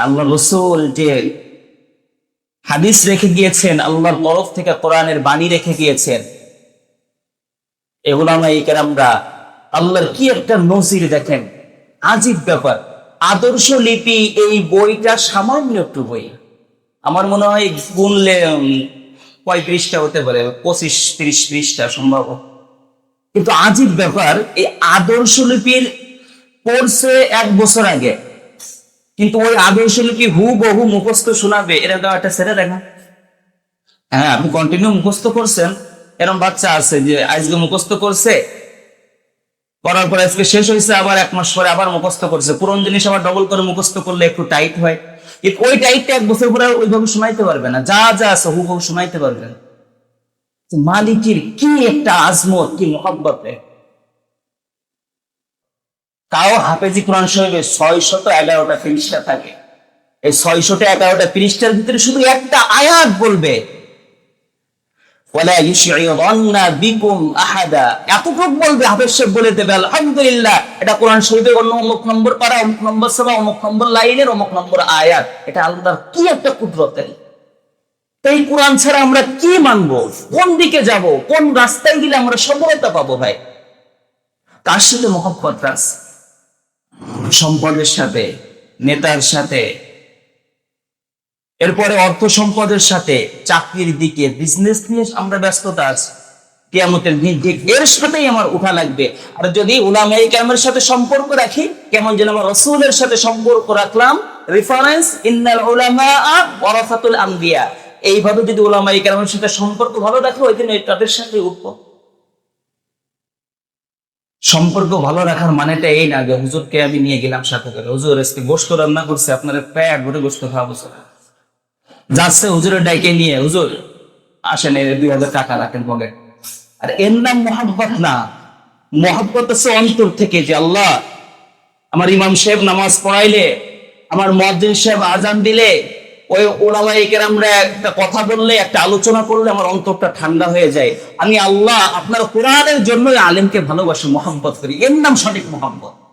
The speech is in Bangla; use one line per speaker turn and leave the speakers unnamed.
আল্লাহ রসুল যে হাদিস রেখে গিয়েছেন, আল্লাহর তরফ থেকে কোরআনের বাণী রেখে গিয়েছেন এগুলো এগুলামাই আমরা আল্লাহর কি একটা নজির দেখেন? আজীব ব্যাপার। আদর্শ লিপি এই বইটা সামান্য একটু বই। আমার মনে হয় গুনলে পঁয়ত্রিশটা হতে পারে, পঁচিশ, তিরিশ পৃষ্ঠা সম্ভব। কিন্তু আজীব ব্যাপার, এই আদর্শ লিপির পড়ছে এক বছর আগে কিন্তু ওই আদর্শ লিপি হু বহু মুখস্থ শোনাবে? এরকম একটা ছেড়ে দেখা। হ্যাঁ আপনি কন্টিনিউ মুখস্থ করছেন। এরকম বাচ্চা আছে যে আজকে মুখস্থ করছে, করার পর আজকে শেষ হয়েছে, আবার এক মাস পরে আবার মুখস্থ করছে। পুরন জিনিস আবার ডবল করে মুখস্থ করলে একটু টাইট হয়। ওই টাইটটা এক বছর পরে ওইভাবে শোনাইতে পারবে না। যা যা আছে হু বহু শোনাইতে পারবে না। মালিকের কি একটা আজমত, কি মহব্বতে তাও হাফেজি কোরআন শরীফে ছয়শত এগারোটা পৃষ্ঠা থাকে। এই ছয়শত এগারোটা পৃষ্ঠার ভিতরে শুধু একটা আয়াত বলবে। এতটুক বলবে হাফেজ বলে দেবে, আলহামদুলিল্লাহ। এটা কোরআন শরীফের অন্য অমুক নম্বর পারা অমুক নম্বর সভা, অমুক নম্বর লাইনের, অমুক নম্বর আয়াত। এটা আল্লাহর কি একটা কুদরতের? এই কোরআন ছাড়া আমরা কি মানবো? কোন দিকে যাব? কোন রাস্তায় গেলে আমরা সফলতা পাবো ভাই? কার সাথে মহব্বত রাস সম্পদের সাথে, নেতার সাথে, এরপরে অর্থ সম্পদের সাথে, চাকরির দিকে বিজনেস নিয়ে আমরা ব্যস্ততা আছি। কেয়ামতের দিন ঠিক এর সাথেই আমার উঠা লাগবে। আর যদি উলামাই কেরামের সাথে সম্পর্ক রাখি, কেমন যেন আমার রসুলের সাথে সম্পর্ক রাখলাম রেফারেন্স ইন্নাল উলামা ওয়ারাসাতুল আম্বিয়া এইভাবে যদি উলামাই কেরামের সাথে সম্পর্ক ভালো রাখে ওই দিন তাদের সাথে উঠবো। সম্পর্ক ভালো রাখার মানেটা এই না যে হুজুরকে আমি নিয়ে গেলাম সাথে করে। হুজুর আজকে গোস্ত রান্না করছে, আপনার প্যাট ভরে গোস্ত খাওয়াবো। যাচ্ছে হুজুরের ডাইকে নিয়ে, হুজুর, আসেন, এই দুই হাজার টাকা রাখেন পকেট। আর এর নাম মহাব্বত না। মহাব্বত আছে অন্তর থেকে যে আল্লাহ, আমার ইমাম সাহেব নামাজ পড়াইলে, আমার মসজিদ সাহেব আজান দিলে ওই ওলামা আমরা একটা কথা বললে, একটা আলোচনা করলে আমার অন্তরটা ঠান্ডা হয়ে যায়। আমি আল্লাহ আপনার কোরআনের জন্য আলেমকে ভালোবাসি মোহাম্মত করি। এর নাম সঠিক মহাব্বত।